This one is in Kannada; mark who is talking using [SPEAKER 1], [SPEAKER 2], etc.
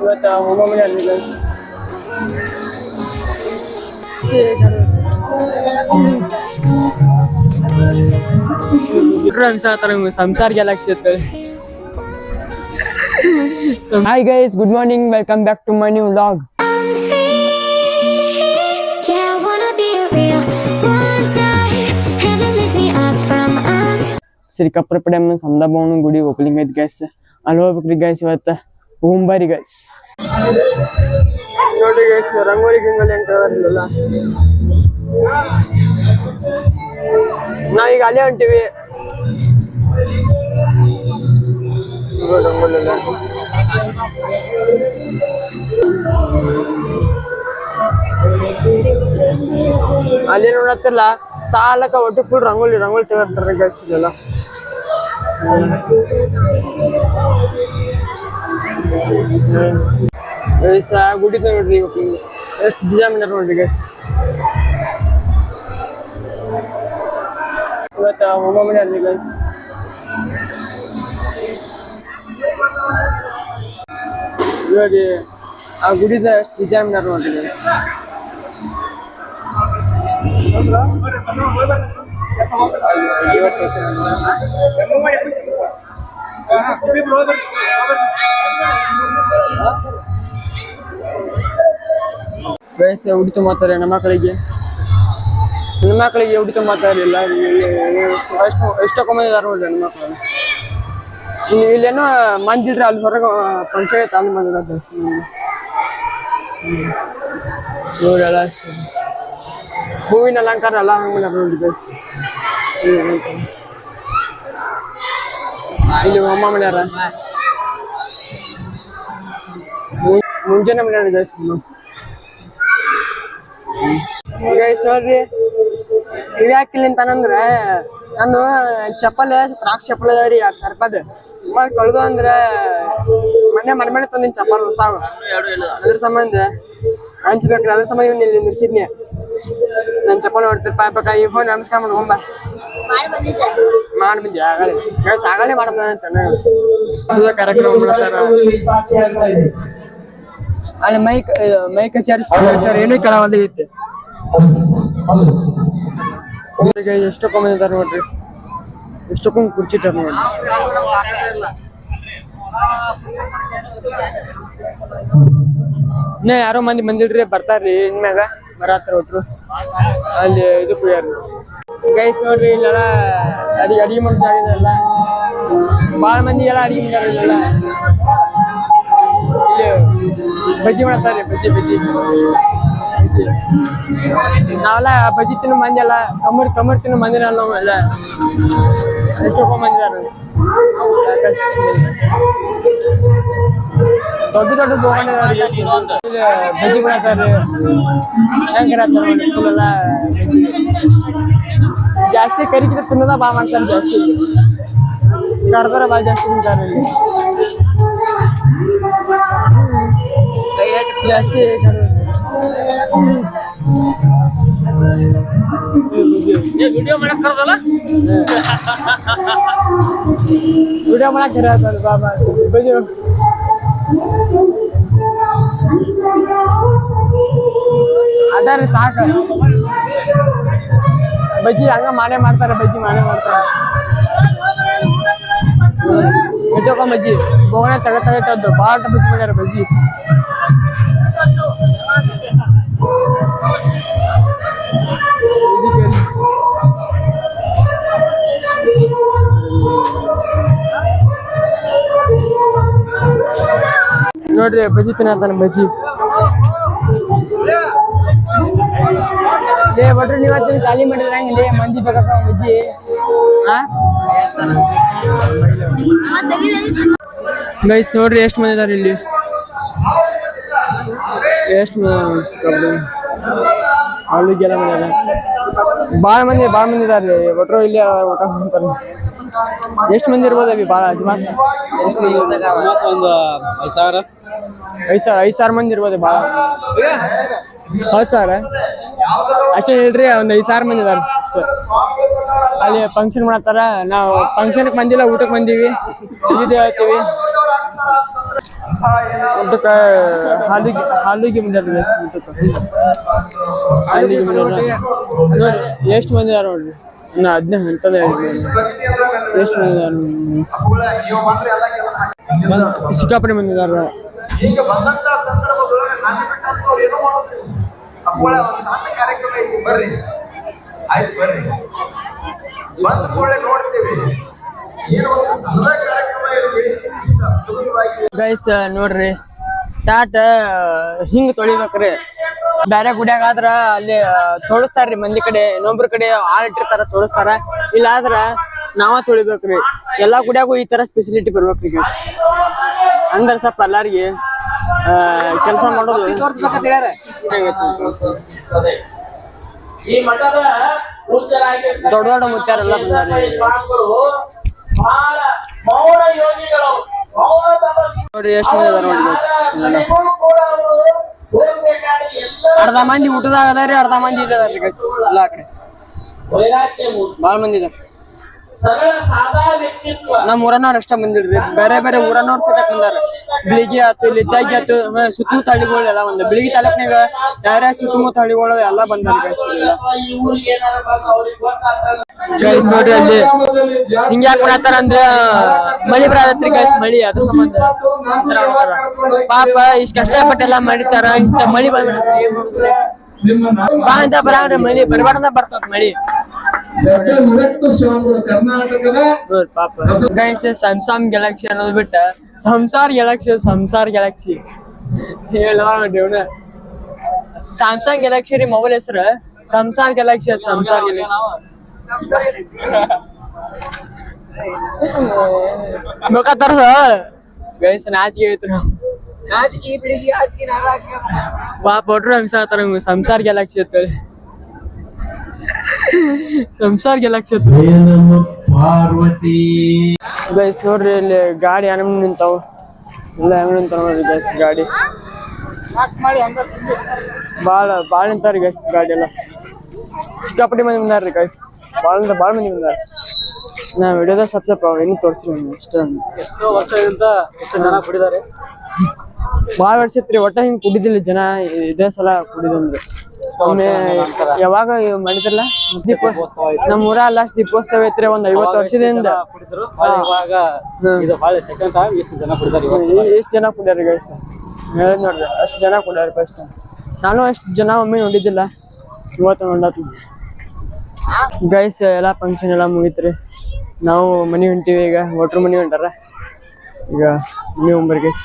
[SPEAKER 1] ಇವತ್ತು ಹೋಮ ಮಾಡಿ ಗೈಸ್ ಸಂಸಾರ galaxy hi guys good morning welcome back to my new vlog
[SPEAKER 2] Yeah, I wanna be a real one side. Heaven lifts me up from us.
[SPEAKER 1] Shri ಕಪ್ರಪಡೆಮ್ಮ ಸಮದಾಭವನ ಗುಡಿ ಓಪನಿಂಗ್ ಐತಿ ಗೈಸ್ ಅಲ್ಲಿ ಹೋಗ್ಬೇಕ್ರಿ ಗೈಸ್ ಇವತ್ತ ಹೋಂಬಾರಿ ಗೈಸ್ ನೋಡ್ರಿ ಗೈಸ್ ರಂಗೋಲಿ ಗಿಂಗೋಲಿ ಅಂತ ಹೇಳಿರಲಿಲ್ಲ ನಾ ಈಗ ಅಲ್ಲೇ ಹೊಂಟಿವಿ ಇಗೋ ರಂಗೋಲಿ ಎಲ್ಲ. ಅಲ್ಲಿ ನೋಡತ್ತಿಲ್ಲ ಸಾಲಕ್ಕ ಒಟ್ಟು ಫುಲ್ ರಂಗೋಲಿ ರಂಗೋಲಿ ತೆಗಿರ್ತಾರೆ ಗೈಸ್ ಇದೆಲ್ಲ ಗೈಸ್ ಆ ಗುಡಿದ ನೋಡ್ರಿ ಓಪನಿಂಗ್ ಎಷ್ಟು ಡಿಸೈನ್ ಮಾಡ್ಯಾರ ನೋಡ್ರಿ ಗೈಸ್ ಇವತ್ತ ಹೋಮ ಮಾಡ್ಯಾರ್ರಿ ಗೈಸ್ ನೋಡಿ ಆ ಗುಡಿದ ಎಷ್ಟು ಡಿಸೈನ್ ಮಾಡ್ಯಾರ ನೋಡ್ರಿ ಗೈಸ್ ವಯಸ್ಸು ಉಡಿ ಮಾತಾಡ ನಮ್ಮ ಮಕ್ಕಳಿಗೆ. ನನ್ನ ಮಕ್ಕಳಿಗೆ ಉಡಿ ಮಾತಾಡಲಿಲ್ಲ. ಎಷ್ಟು ಎಷ್ಟು ತಗೊಂಬಂದಿದ್ದಾರೆ ನೋಡ್ರಿ ನನ್ನ ಮಕ್ಕಳು? ಇಲ್ಲಿ ಇಲ್ಲೇನೋ ಮಂದಿ ಅಲ್ಲಿ ಹೊರಗೆ ಪಂಚಾಯತ್ ಅಲ್ಲಿ ಮಂದಿರ ಜಾಸ್ತಿ ನೋಡಲ್ಲ ಹೂವಿನ ಅಲಂಕಾರ ಎಲ್ಲ ಹಂಗೆ ನೋಡಿ ಗೈಸ್ ಇಲ್ಲಿ ಅಮ್ಮ ಮಾಡ್ಯಾರ ಮುಂಜಾನೆ ಮಾಡ್ಯಾರ ಗೈಸ್ ಗೈಸ್ ನೋಡ್ರಿ. ಇವ್ ಯಾಕಿಲ್ಲ ಅಂತಾನಂದ್ರ ನಾನು ಚಪ್ಪಲ್ ತ್ರಾಕ್ಷ ಚಪ್ಪಲ್ ಅದಾವ್ರಿ ಎರಡ್ ರೂಪಾಯ್ದು. ಮಾಡಿ ಕಳ್ದು ಅಂದ್ರ ಮೊನ್ನೆ ಮನೆ ಮನೆ ತಂದಿನ ಚಪ್ಪಲ್ ಹೊಸಾವ ಅದ್ರ ಸಂಬಂಧ ಹಂಚ್ಬೇಕ್ರಿ ಅದ್ರ ಸಂಬಂಧ ಇವ್ನ ಇಲ್ಲಿ ನಿಲ್ಸಿದ್ನಿ. ನನ್ ಚಪ್ಪಲ್ ನೋಡ್ತಿರ್ ಪಾಪ ಈ ಫೋನ್ ನಮಸ್ಕಾರ ಮಾಡ್ಕೊಂಬ ಮಾಡಿ ಬಂದ್ಯಾ ಆಗಲೇ ಗೈಸ್ ಆಗಲೇ ಮಾಡ್ದ ಅಂತಾನೆ ಕಾರ್ಯಕ್ರಮ ಮಾಡ್ತಾರ ಅಲ್ಲಿ ಮೈಕ್ ಮೈಕ್ ಸ್ಪೀಕರ್ ನೋಡ್ರಿ ಎಷ್ಟೊಕ್ಕೊಂದು ಕುರ್ಚಿ ಇನ್ನ ಯಾರೋ ಮಂದಿ ಬಂದಿಡ್ರಿ ಬರ್ತಾರ್ರಿ, ಇನ್ಮ್ಯಾಗ ಬರತ್ತಾರ ಒಟ್ರು. ಅಲ್ಲಿ ಇದು ಕುಯ್ಯಾರ ಗೈಸ್ ನೋಡ್ರಿ ಇಲ್ಲೆಲ್ಲ ಅಡಿಗೆ ಅಡಿಗೆ ಮಾಡೋ ಜಾಗ ಇದೆಲ್ಲ ಭಾಳ ಮಂದಿ ಎಲ್ಲ ಅಡಿಗೆ ಮಾಡ್ಯಾರ ಇಲ್ಲೆಲ್ಲ ಇಲ್ಲಿ ಬಜ್ಜಿ ಮಾಡ್ತಾರೆ ಬಜ್ಜಿ ಬಜ್ಜಿ ಬಜ್ಜಿ. ನಾವೆಲ್ಲ ಬಜ್ಜಿ ತಿನ್ನೋ ಮಂದಿ ಅಲ್ಲ ಕಮ್ಮರ್ ಕಮ್ಮರ್ ತಿನ್ನೋ ಮಂದಿ ನಾವು ಎಲ್ಲ ಎಷ್ಟೊಕ್ಕ ಮಂದಿ ಇದಾರೆ. ದೊಡ್ಡ ದೊಡ್ಡ ಬೋಗಣೆ ಬಜ್ಜಿ ಮಾಡ್ತಾರೆ ಹೆಂಗಿರತ್ತಾರೆ ನೋಡಿ full ಎಲ್ಲ ಬಜ್ಜಿ. ಜಾಸ್ತಿ ಕರಿಕಿದ ತಿನ್ನೋದ ಬಾ ಮಾಡ್ತಾರೆ ಜಾಸ್ತಿ ಕರ್ದಾರ ಭಾಳ ಜಾಸ್ತಿ ತಿಂತಾರೆ ಇಲ್ಲಿ ಜಾಸ್ತಿ ವಿಡಿಯೋ ಮಾಡಕ್ ಕರ್ದಲ್ಲ ವಿಡಿಯೋ ಮಾಡಕ್ ಕರೆಯತ್ತಲ್ಲ ಬಾಬಾ ಬಜಿ ಅದಾರಿ ಸಾಕ ಬಜ್ಜಿ ಹಂಗ ಮಾಡೇ ಮಾಡ್ತಾರೆ ಬಜ್ಜಿ ಮಾಡೇ ಮಾಡ್ತಾರೆ ಎಷ್ಟೊಕ್ಕ ಬಜ್ಜಿ ಬೋಗಣೆ ತಗ ತಗತ್ತದ್ದು ಭಾಳ ಬಜ್ಜಿ ಮಾಡ್ಯಾರ ಬಜ್ಜಿ ನೋಡ್ರಿ ಬಜ್ಜಿ ತಿನ್ನತ್ತಾನ ಬಜ್ಜಿ ಲೇ ಬಟ್ರು ನೀವ್ ಹತ್ತಿರ ಖಾಲಿ ಮಾಡಿದ್ರೆ ಹೆಂಗೆ? ಮಂದಿ ಬೇಕಪ್ಪ ಬಜ್ಜಿ ಗೈಸ್ ನೋಡ್ರಿ ಎಷ್ಟು ಮಂದಿ ಇದಾರೆ ಇಲ್ಲಿ? ಎಷ್ಟು ಮಂದಿ ಬಾಳ ಭಾಳ ಮಂದಿ ಭಾಳ ಮಂದಿ ಇದಾರೆ. ಒಟ್ರು ಇಲ್ಲಿ ಊಟ ಅಂತಾರೆ ಎಷ್ಟು ಮಂದಿ ಇರ್ಬೋದು ಅವಿ ಭಾಳ ಅಜ್ಮಾಸ್. ಎಷ್ಟು ಮಂದಿ
[SPEAKER 3] ಒಂದು ಐದು ಸಾವಿರ.
[SPEAKER 1] ಐದು ಸಾವಿರ ಐದು ಸಾವಿರ ಮಂದಿ ಇರ್ಬೋದು ಭಾಳ. ಹೌದು ಸರ್ ಅಷ್ಟೇ ಹೇಳ್ರಿ, ಒಂದು ಐದು ಸಾವಿರ ಮಂದಿ ಇದಾರೆ. ಅಲ್ಲಿ ಫಂಕ್ಷನ್ ಮಾಡತ್ತಾರ ನಾವು ಫಂಕ್ಷನ್ಗೆ ಬಂದಿಲ್ಲ ಊಟಕ್ಕೆ ಬಂದೀವಿ. ಇದು ಹೇಳ್ತೀವಿ. ಊಟಕ್ಕೆ ಹಾಲಿಗೆ ಹಾಲಿಗೆ ಬಂದಾರ ಗೈಸ್ ಊಟಕ್ಕೆ. ಹಾಲಿಗೆ ನೋಡಿ ಎಷ್ಟು ಮಂದಿ ಅದಾರ ನೋಡ್ರಿ? ನಾ ಅದನ್ನೇ ಅಂತದ ಎಷ್ಟು ಮಂದಿ guys. ಸಿಕ್ಕಾಪಟ್ಟೆ ಮಂದಿ ಅದಾರ
[SPEAKER 4] ಈಗ ಬಂದಂತ ಸಂದರ್ಭದೊಳಗೆ ನನ್ನ ಬಿಟ್ಟಂತ ಅವ್ರು ಏನೋ ಮಾಡೋದು. ಅಪ್ಪಳ ಒಂದು ಸಣ್ಣ ಕಾರ್ಯಕ್ರಮ ಐತಿ ಬರ್ರಿ. ಆಯ್ತು, ಬರ್ರಿ. ಬಂದ ಕೂಡಲೇ ನೋಡ್ತೀವಿ. ಏನು ಸಣ್ಣ ಕಾರ್ಯಕ್ರಮ ಇರಲಿ
[SPEAKER 1] ಗೈಸ್ ನೋಡ್ರಿ. ಟಾಟ ಹಿಂಗ್ ತೊಳಿಬೇಕ್ರಿ. ಬ್ಯಾರೆ ಗುಡಿಯಾಗ ಅಲ್ಲಿ ತೊಳಸ್ತಾರ್ರಿ ಮಂದಿ ಕಡೆ. ಇನ್ನೊಬ್ರ ಕಡೆ ಆಳ್ ಇಟ್ಟಿರ್ತಾರ, ತೊಳಸ್ತಾರ. ಇಲ್ಲ ಆದ್ರ ನಾವ ತೊಳಿಬೇಕ್ರಿ. ಎಲ್ಲಾ ಗುಡಿಯಾಗೂ ಈ ತರ ಸ್ಪೆಸಿಲಿಟಿ ಬರ್ಬೇಕ್ರಿ ಗೈಸ್ ಅಂದ್ರ ಸ್ವಲ್ಪ ಎಲ್ಲಾರ್ಗಿ ಕೆಲಸ ಮಾಡೋದು.
[SPEAKER 5] ಈ ಮಠದ ಪೂಜ್ಯರಾಗಿರ್ತಕ್ಕಂಥ
[SPEAKER 1] ದೊಡ್ಡ ದೊಡ್ಡ
[SPEAKER 5] ಮುತ್ತಾರೆಲ್ಲ
[SPEAKER 1] ನೋಡ್ರಿ ಎಷ್ಟು ಮಂದಿ ಅದಾರ ನೋಡಿ ಅರ್ಧ ಮಂದಿ ಊಟದಾಗ ಅದಾರಿ ಅರ್ಧ ಮಂದಿ ಇಲ್ಲ ಅದಾರ್ರಿ ಗೈಸ್ ಎಲ್ಲಾ ಕಡೆ.
[SPEAKER 5] ಭಾಳ
[SPEAKER 1] ಬಾಳ ಮಂದಿ ಇದಾರ. ನಮ್ಮ ಊರನವ್ರ ಅಷ್ಟ ಬಂದಿಡ್ರಿ ಬೇರೆ ಬೇರೆ ಊರನವ್ರ ಸತ ಬಂದಾರ. ಬಿಳಿಗಿ ಆತು ಇಲ್ಲಿ ಇದ್ದಾಗಿ ಆತು ಸುತ್ತಮುತ್ತ ಹಳ್ಳಿಗಳು ಎಲ್ಲ ಬಂದ ಬಿಳಿಗಿ ತಾಲೂಕ್ನಾಗ ಯಾರ ಸುತ್ತಮುತ್ತ ಹಳ್ಳಿಗಳು ಎಲ್ಲ ಬಂದಾರ ಗೈಸ್ ನೋಡ್ರಿ ಅಲ್ಲಿ ಹಿಂಗ ಯಾಕೆ ಮಾಡತ್ತಾರ ಅಂದ್ರ ಮಳಿ ಬರತ್ರಿ ಗೈಸ್ ಮಳಿ ಅದ್ರ ಸಂಬಂಧ. ಮಾಡ್ತಾರ. ಪಾಪ ಇಷ್ಟ ಕಷ್ಟಪಟ್ಟೆಲ್ಲ ಮಾಡಿತಾರ ಇಂತ ಮಳಿ ಬಂದ್ಬಿಡ್ತಾರೆ ಮಾಡ್ತಾರೆ? ಬಾ ಅಂತ ಬರಾಂಗ್ರಿ ಮಳಿ ಬರ್ಬಾರ್ದ ಬರ್ತದ ಮಳಿ. ಸ್ಯಾಮ್ಸಂಗ್ ಗ್ಯಾಲಕ್ಸಿ ಅನ್ನೋದು ಬಿಟ್ಟ ಸಂಸಾರ್ ಗ್ಯಾಲಕ್ಸಿ ಸಂಸಾರ್ ಗ್ಯಾಲಕ್ಸಿ ಹೇಳ ದೇವ್ನ ಸ್ಯಾಮ್ಸಂಗ್ ಗ್ಯಾಲಕ್ಸಿ ರೀ ಮೊಬೈಲ್ ಹೆಸರು. ಸಂಸಾರ್ ಗ್ಯಾಲಕ್ಸಿ ಸಂಸಾರ್ ಗ್ಯಾಲಕ್ಸಿ ಮುಖ ತರ್ಸ. ಗೈಸ್ ನಾಚಿಕೆ ಐತ್ರಿ ಬಾ ಪೊಟ್ರು ಹಂಸ ಆತರ ಸಂಸಾರ್ ಗ್ಯಾಲಕ್ಸಿ ಅಂತೇಳಿ ಸಂಸಾರ್ ಗ್ಯಾಲಕ್ಸಿ ಅಂತ
[SPEAKER 6] ಪಾರ್ವತಿ.
[SPEAKER 1] ಗೈಸ್ ನೋಡ್ರಿ ಇಲ್ಲಿ ಗಾಡಿ ಅನಮ್ ನಿಂತಾವ. ಎಲ್ಲ ಹೆಂಗ್ ನಿಂತಾವ ನೋಡ್ರಿ ಗೈಸ್ ಗಾಡಿ. ಬಾಳ ಬಾಳ ನಿಂತಾರ ಗೈಸ್ ಗಾಡಿ ಎಲ್ಲ. ಸಿಕ್ಕಾಪಟ್ಟಿ ಮಂದಿ ಬಂದಾರ್ರಿ ಗೈಸ್. ಬಾಳ ಅಂದ್ರೆ ಬಾಳ ಮಂದಿ ಬಂದಾರ. ನಾ ವಿಡಿಯೋದ ಸ್ವಲ್ಪ ಏನು ತೋರಿಸ್ರಿ ಇಷ್ಟ
[SPEAKER 3] ಎಷ್ಟೋ ವರ್ಷದಿಂದ ಎಷ್ಟು ಜನ ಕುಡಿದಾರೆ.
[SPEAKER 1] ಬಾಳ ವರ್ಷ ಐತ್ರಿ ಒಟ್ಟ ಹಿಂಗೆ ಕುಡಿದಿಲ್ಲ ಜನ. ಇದೇ ಸಲ ಕುಡಿದಂದ್ರೆ ಯಾವಾಗ ಮಾಡಿದ್ರಲ್ಲ? ನಮ್ಮ ಊರ ಲಾಸ್ಟ್ ದೀಪೋತ್ಸವ ಐತ್ರಿ ಒಂದ್ ಐವತ್ತು ವರ್ಷದಿಂದ.
[SPEAKER 3] ಎಷ್ಟ್ ಜನ
[SPEAKER 1] ಕುಡ್ಯಾರ ಗೈಸ್ ಹೇಳಿದ್ ನೋಡ್ರಿ ಅಷ್ಟು ಜನ ಕುಡ್ಯಾರ ಫಸ್ಟ್ ನಾನು ಅಷ್ಟು ಜನ ಒಮ್ಮೆ ನೋಡಿದ್ದಿಲ್ಲ. ಇವತ್ತು ನೋಡತ್ತೀನಿ. ಗೈಸ್ ಎಲ್ಲ ಫಂಕ್ಷನ್ ಎಲ್ಲ ಮುಗಿತ್ರಿ. ನಾವು ಮನಿ ಹೊಂಟಿವಿ ಈಗ ಒಟ್ರು ಮನಿ ಹೊಂಟಾರ. ಈಗ ನೀವು ಗೈಸ್